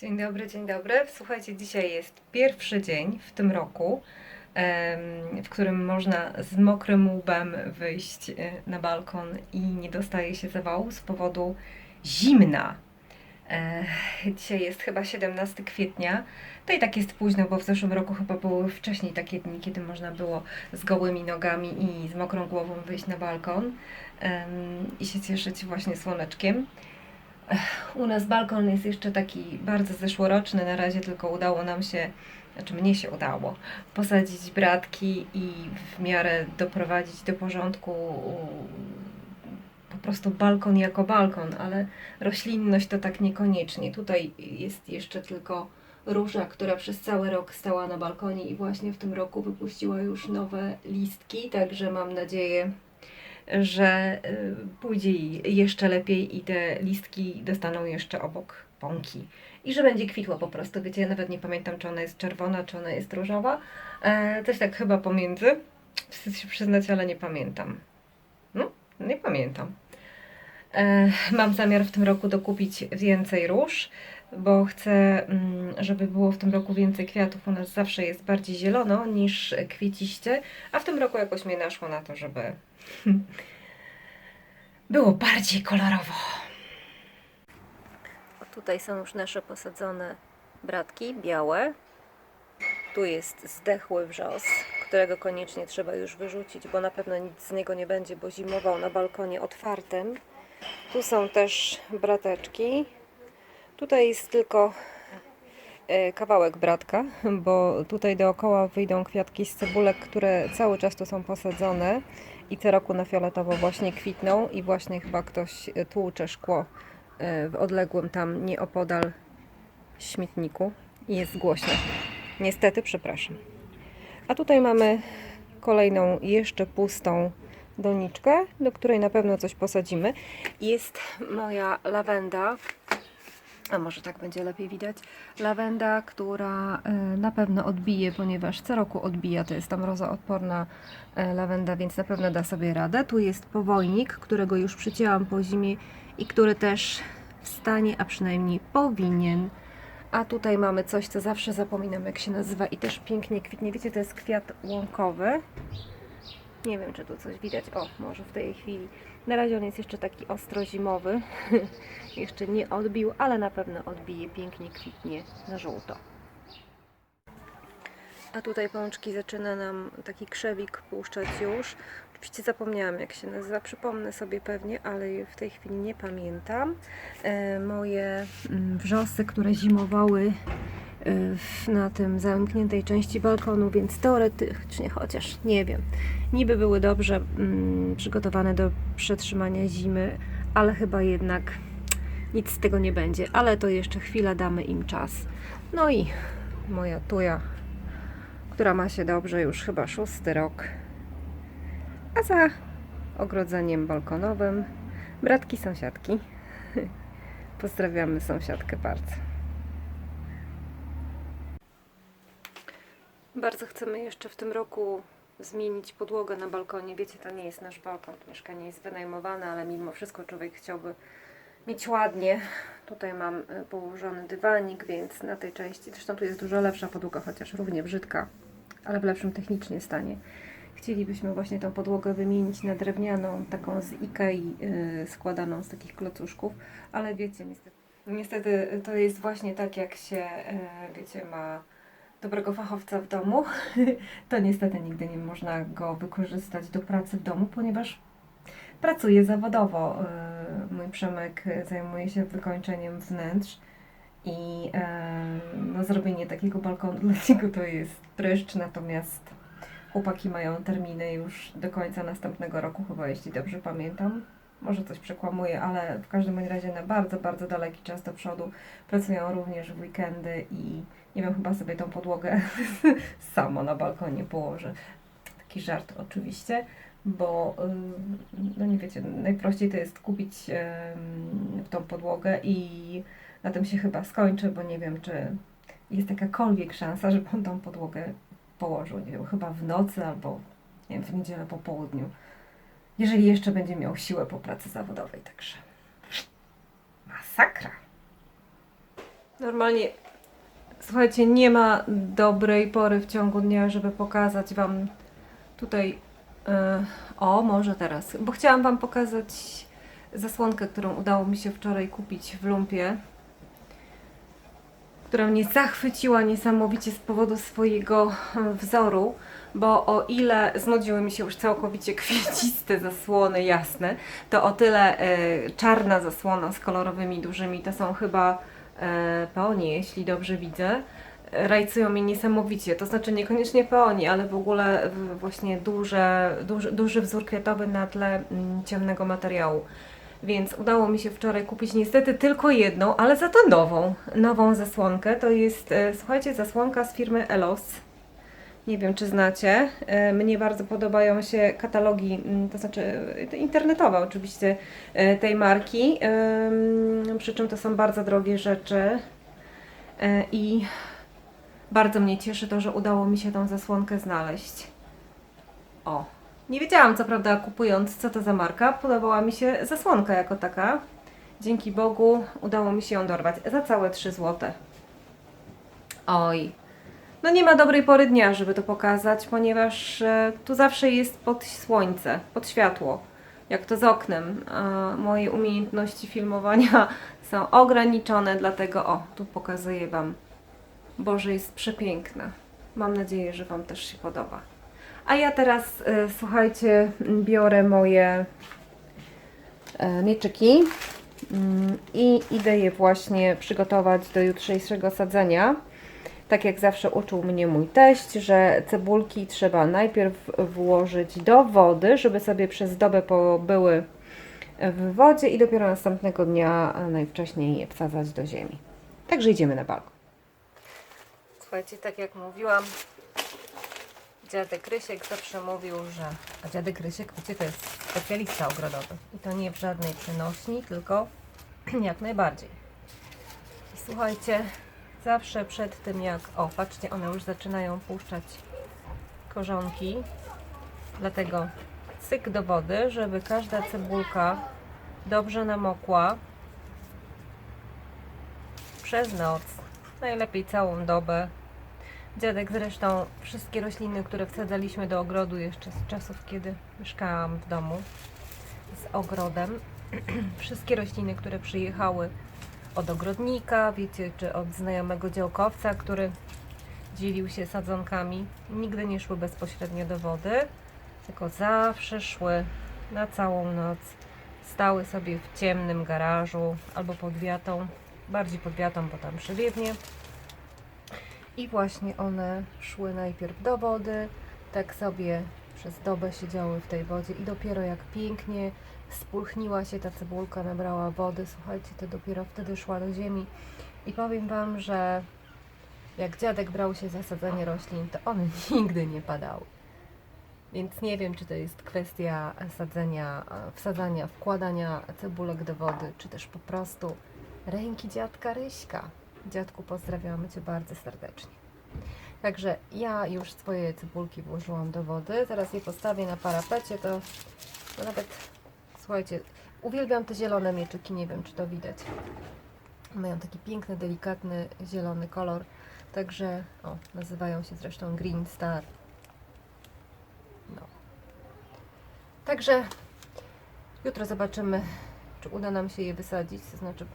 Dzień dobry, dzień dobry. Słuchajcie, dzisiaj jest pierwszy dzień w tym roku, w którym można z mokrym łbem wyjść e, na balkon i nie dostaje się zawału z powodu zimna. E, Dzisiaj jest chyba 17 kwietnia. To i tak jest późno, bo w zeszłym roku chyba były wcześniej takie dni, kiedy można było z gołymi nogami i z mokrą głową wyjść na balkon i się cieszyć właśnie słoneczkiem. U nas balkon jest jeszcze taki bardzo zeszłoroczny. Na razie tylko udało nam się, znaczy mnie się udało, posadzić bratki i w miarę doprowadzić do porządku po prostu balkon jako balkon, ale roślinność to tak niekoniecznie. Tutaj jest jeszcze tylko róża, która przez cały rok stała na balkonie i właśnie w tym roku wypuściła już nowe listki, także mam nadzieję, że y, pójdzie jeszcze lepiej i te listki dostaną jeszcze obok pąki. I że będzie kwitła po prostu. Wiecie, ja nawet nie pamiętam, czy ona jest czerwona, czy ona jest różowa. E, coś tak chyba pomiędzy. Wstyd się przyznać, ale nie pamiętam. No, nie pamiętam. E, mam zamiar w tym roku dokupić więcej róż, bo chcę, mm, żeby było w tym roku więcej kwiatów. U nas zawsze jest bardziej zielono niż kwieciście, a w tym roku jakoś mnie naszło na to, żeby było bardziej kolorowo. Tutaj są już nasze posadzone bratki, białe. Tu jest zdechły wrzos, którego koniecznie trzeba już wyrzucić, bo na pewno nic z niego nie będzie, bo zimował na balkonie otwartym. Tu są też brateczki. Tutaj jest tylko e, kawałek bratka, bo tutaj dookoła wyjdą kwiatki z cebulek, które cały czas tu są posadzone i co roku na fioletowo właśnie kwitną i właśnie chyba ktoś e, tłucze szkło e, w odległym tam nieopodal śmietniku i jest głośno. Niestety, przepraszam. A tutaj mamy kolejną jeszcze pustą doniczkę, do której na pewno coś posadzimy. Jest moja lawenda, a może tak będzie lepiej widać. Lawenda, która e, na pewno odbije, ponieważ co roku odbija. To jest tam mrozoodporna e, lawenda, więc na pewno da sobie radę. Tu jest powojnik, którego już przycięłam po zimie i który też wstanie, a przynajmniej powinien. A tutaj mamy coś, co zawsze zapominam, jak się nazywa i też pięknie kwitnie. Wiecie, to jest kwiat łąkowy. Nie wiem, czy tu coś widać. O, może w tej chwili. Na razie on jest jeszcze taki ostro zimowy. jeszcze nie odbił, ale na pewno odbije. Pięknie kwitnie na żółto. A tutaj pączki zaczyna nam taki krzewik puszczać już. Oczywiście zapomniałam jak się nazywa, przypomnę sobie pewnie, ale w tej chwili nie pamiętam. E, moje mm, wrzosy, które zimowały na tym zamkniętej części balkonu, więc teoretycznie, chociaż nie wiem, niby były dobrze mm, przygotowane do przetrzymania zimy, ale chyba jednak nic z tego nie będzie, ale to jeszcze chwila, damy im czas. No i moja tuja, która ma się dobrze już chyba szósty rok, a za ogrodzeniem balkonowym bratki sąsiadki. Pozdrawiamy sąsiadkę bardzo. Bardzo chcemy jeszcze w tym roku zmienić podłogę na balkonie. Wiecie, to nie jest nasz balkon, mieszkanie jest wynajmowane, ale mimo wszystko człowiek chciałby mieć ładnie. Tutaj mam y, położony dywanik, więc na tej części, zresztą tu jest dużo lepsza podłoga, chociaż równie brzydka, ale w lepszym technicznie stanie. Chcielibyśmy właśnie tą podłogę wymienić na drewnianą, taką z Ikei y, składaną z takich klocuszków, ale wiecie, niestety, niestety to jest właśnie tak, jak się, y, wiecie, ma dobrego fachowca w domu, to niestety nigdy nie można go wykorzystać do pracy w domu, ponieważ pracuje zawodowo. Y, Mój Przemek zajmuje się wykończeniem wnętrz i y, no, zrobienie takiego balkonu dla niego to jest pryszcz, natomiast chłopaki mają terminy już do końca następnego roku, chyba jeśli dobrze pamiętam. Może coś przekłamuję, ale w każdym razie na bardzo, bardzo daleki czas do przodu pracują również w weekendy i nie wiem, chyba sobie tą podłogę samo na balkonie położę. Taki żart oczywiście, bo no nie wiecie, najprościej to jest kupić tą podłogę i na tym się chyba skończy, bo nie wiem, czy jest jakakolwiek szansa, żeby on tą podłogę położył, nie wiem, chyba w nocy albo nie wiem, w niedzielę po południu. Jeżeli jeszcze będzie miał siłę po pracy zawodowej, także masakra. Normalnie, słuchajcie, nie ma dobrej pory w ciągu dnia, żeby pokazać Wam tutaj. e, o, może teraz, bo chciałam Wam pokazać zasłonkę, którą udało mi się wczoraj kupić w lumpie, która mnie zachwyciła niesamowicie z powodu swojego e, wzoru, bo o ile znudziły mi się już całkowicie kwieciste zasłony jasne, to o tyle e, czarna zasłona z kolorowymi dużymi to są chyba e, peonie, jeśli dobrze widzę. Rajcują mnie niesamowicie, to znaczy niekoniecznie peonie, ale w ogóle właśnie duże, duży, duży wzór kwiatowy na tle mm, ciemnego materiału. Więc udało mi się wczoraj kupić niestety tylko jedną, ale za to nową, nową zasłonkę. To jest, e, słuchajcie, zasłonka z firmy Elos. Nie wiem, czy znacie. E, Mnie bardzo podobają się katalogi, mm, to znaczy e, internetowe oczywiście tej marki. Przy czym to są bardzo drogie rzeczy. I bardzo mnie cieszy to, że udało mi się tą zasłonkę znaleźć. O, nie wiedziałam co prawda kupując, co to za marka. Podobała mi się zasłonka jako taka. Dzięki Bogu udało mi się ją dorwać za całe 3 złote. Oj, no nie ma dobrej pory dnia, żeby to pokazać, ponieważ e, tu zawsze jest pod słońce, pod światło, jak to z oknem. A moje umiejętności filmowania są ograniczone, dlatego o, tu pokazuję Wam. Boże, jest przepiękna. Mam nadzieję, że Wam też się podoba. A ja teraz, e, słuchajcie, biorę moje e, mieczyki mm, i idę je właśnie przygotować do jutrzejszego sadzenia. Tak jak zawsze uczył mnie mój teść, że cebulki trzeba najpierw włożyć do wody, żeby sobie przez dobę pobyły w wodzie i dopiero następnego dnia najwcześniej je wsadzać do ziemi. Także idziemy na balkon. Słuchajcie, tak jak mówiłam, dziadek Rysiek zawsze mówił, że... A dziadek Rysiek, wiecie, to jest specjalista ogrodowy. I to nie w żadnej przenośni, tylko jak najbardziej. I słuchajcie, zawsze przed tym jak... O, patrzcie, one już zaczynają puszczać korzonki. Dlatego cyk do wody, żeby każda cebulka dobrze namokła przez noc. Najlepiej całą dobę. Dziadek zresztą wszystkie rośliny, które wsadzaliśmy do ogrodu jeszcze z czasów, kiedy mieszkałam w domu z ogrodem, wszystkie rośliny, które przyjechały od ogrodnika, wiecie, czy od znajomego działkowca, który dzielił się sadzonkami, nigdy nie szły bezpośrednio do wody, tylko zawsze szły na całą noc. Stały sobie w ciemnym garażu albo pod wiatą, bardziej pod wiatą, bo tam przewiewnie. I właśnie one szły najpierw do wody, tak sobie przez dobę siedziały w tej wodzie i dopiero jak pięknie spulchniła się ta cebulka, nabrała wody, słuchajcie, to dopiero wtedy szła do ziemi. I powiem Wam, że jak dziadek brał się za sadzenie roślin, to one nigdy nie padały. Więc nie wiem, czy to jest kwestia sadzenia, wsadzania, wkładania cebulek do wody, czy też po prostu ręki dziadka Ryśka. Dziadku, pozdrawiamy Cię bardzo serdecznie. Także ja już swoje cebulki włożyłam do wody. Zaraz je postawię na parapecie, to, to nawet, słuchajcie, uwielbiam te zielone mieczyki, nie wiem, czy to widać. Mają taki piękny, delikatny, zielony kolor. Także, o, nazywają się zresztą Green Star. No. Także jutro zobaczymy, czy uda nam się je wysadzić, to znaczy,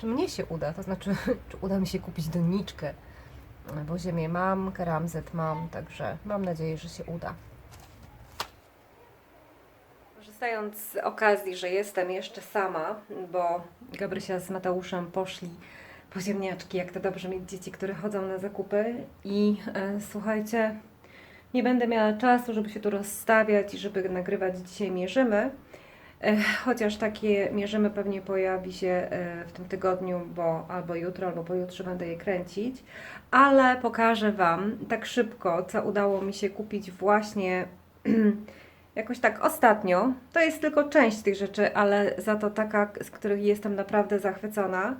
czy mnie się uda, to znaczy, czy uda mi się kupić doniczkę, bo ziemię mam, keramzet mam, także mam nadzieję, że się uda. Korzystając z okazji, że jestem jeszcze sama, bo Gabrysia z Mateuszem poszli po ziemniaczki, jak to dobrze mieć dzieci, które chodzą na zakupy i e, słuchajcie, nie będę miała czasu, żeby się tu rozstawiać i żeby nagrywać dzisiaj mierzymy. Chociaż takie mierzymy pewnie pojawi się e, w tym tygodniu, bo albo jutro, albo pojutrze będę je kręcić, ale pokażę Wam tak szybko, co udało mi się kupić właśnie jakoś tak ostatnio. To jest tylko część tych rzeczy, ale za to taka, z których jestem naprawdę zachwycona.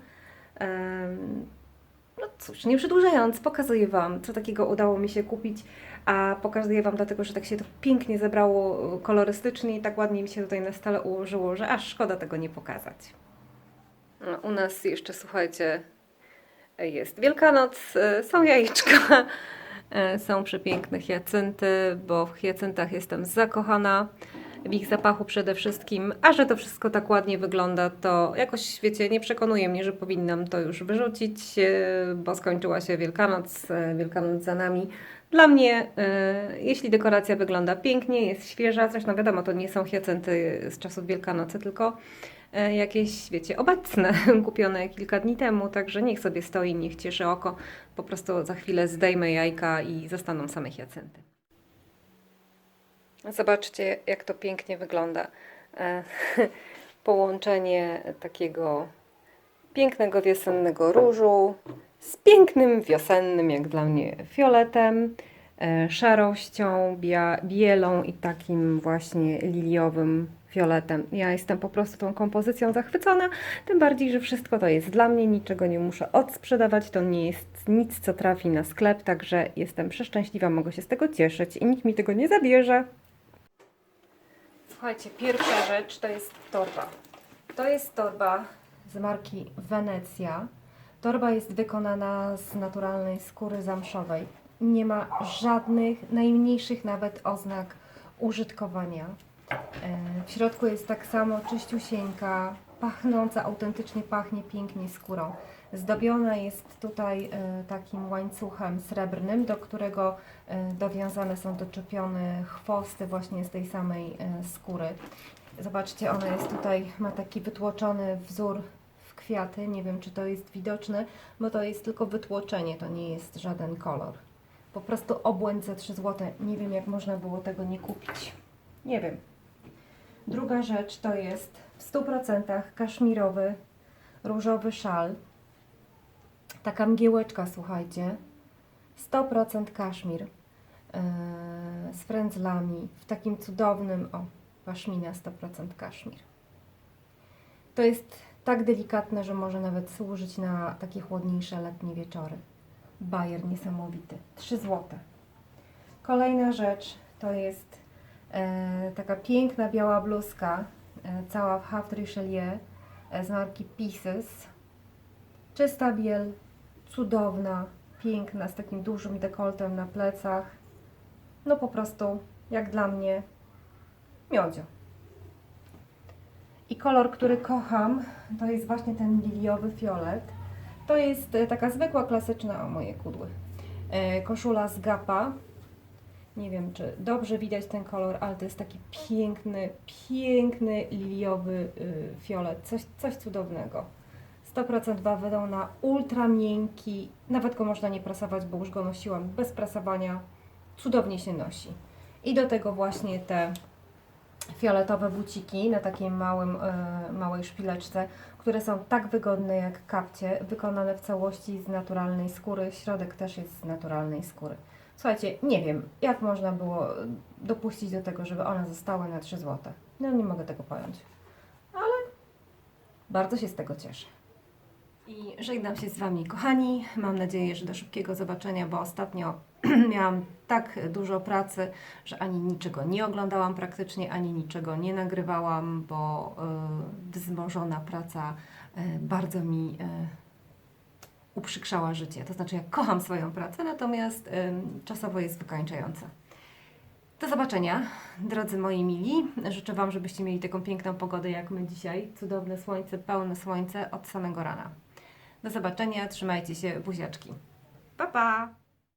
No cóż, nie przedłużając, pokazuję Wam, co takiego udało mi się kupić, a pokazuję Wam dlatego, że tak się to pięknie zebrało kolorystycznie i tak ładnie mi się tutaj na stole ułożyło, że aż szkoda tego nie pokazać. No, u nas jeszcze, słuchajcie, jest Wielkanoc, e, są jajeczka, e, są przepiękne hiacynty, bo w hiacyntach jestem zakochana, w ich zapachu przede wszystkim, a że to wszystko tak ładnie wygląda, to jakoś, wiecie, nie przekonuje mnie, że powinnam to już wyrzucić, e, bo skończyła się Wielkanoc, e, Wielkanoc za nami. Dla mnie, e, jeśli dekoracja wygląda pięknie, jest świeża, zresztą wiadomo, to nie są hiacynty z czasów Wielkanocy, tylko jakieś, wiecie, obecne, kupione kilka dni temu, także niech sobie stoi, niech cieszy oko. Po prostu za chwilę zdejmę jajka i zostaną same hiacynty. Zobaczcie, jak to pięknie wygląda. E, Połączenie takiego pięknego wiosennego różu z pięknym wiosennym, jak dla mnie, fioletem, e, szarością, bielą i takim właśnie liliowym fioletem. Ja jestem po prostu tą kompozycją zachwycona, tym bardziej, że wszystko to jest dla mnie, niczego nie muszę odsprzedawać, to nie jest nic, co trafi na sklep, także jestem przeszczęśliwa, mogę się z tego cieszyć i nikt mi tego nie zabierze. Słuchajcie, pierwsza rzecz to jest torba. To jest torba z marki Wenecja. Torba jest wykonana z naturalnej skóry zamszowej. Nie ma żadnych, najmniejszych nawet oznak użytkowania. E, W środku jest tak samo czyściusieńka, pachnąca, autentycznie pachnie pięknie skórą. Zdobiona jest tutaj e, takim łańcuchem srebrnym, do którego e, dowiązane są doczepione chwosty właśnie z tej samej e, skóry. Zobaczcie, ona jest tutaj, ma taki wytłoczony wzór w kwiaty. Nie wiem, czy to jest widoczne, bo to jest tylko wytłoczenie, to nie jest żaden kolor. Po prostu obłęd za 3 zł. Nie wiem, jak można było tego nie kupić. Nie wiem. Druga rzecz to jest w 100% kaszmirowy, różowy szal. Taka mgiełeczka, słuchajcie. 100% kaszmir. Yy, z frędzlami. W takim cudownym, o, paszmina 100% kaszmir. To jest tak delikatne, że może nawet służyć na takie chłodniejsze letnie wieczory. Bajer niesamowity. 3 złote. Kolejna rzecz to jest e, taka piękna biała bluzka, e, cała w haft Richelieu e, z marki Pieces. Czysta biel, cudowna, piękna, z takim dużym dekoltem na plecach. No po prostu, jak dla mnie, miodzio. I kolor, który kocham, to jest właśnie ten liliowy fiolet. To jest e, taka zwykła, klasyczna, o moje kudły, e, koszula z Gapa. Nie wiem, czy dobrze widać ten kolor, ale to jest taki piękny, piękny liliowy y, fiolet. Coś, coś cudownego. 100% bawełna, ultra miękki. Nawet go można nie prasować, bo już go nosiłam bez prasowania. Cudownie się nosi. I do tego właśnie te fioletowe buciki na takiej małym, e, małej szpileczce, które są tak wygodne jak kapcie, wykonane w całości z naturalnej skóry. Środek też jest z naturalnej skóry. Słuchajcie, nie wiem, jak można było dopuścić do tego, żeby one zostały na 3 zł. No nie mogę tego pojąć. Ale bardzo się z tego cieszę. I żegnam się z Wami, kochani. Mam nadzieję, że do szybkiego zobaczenia, bo ostatnio miałam tak dużo pracy, że ani niczego nie oglądałam praktycznie, ani niczego nie nagrywałam, bo y, wzmożona praca y, bardzo mi y, uprzykrzała życie. To znaczy, ja kocham swoją pracę, natomiast y, czasowo jest wykańczająca. Do zobaczenia, drodzy moi mili. Życzę Wam, żebyście mieli taką piękną pogodę jak my dzisiaj. Cudowne słońce, pełne słońce od samego rana. Do zobaczenia, trzymajcie się, buziaczki. Pa, pa!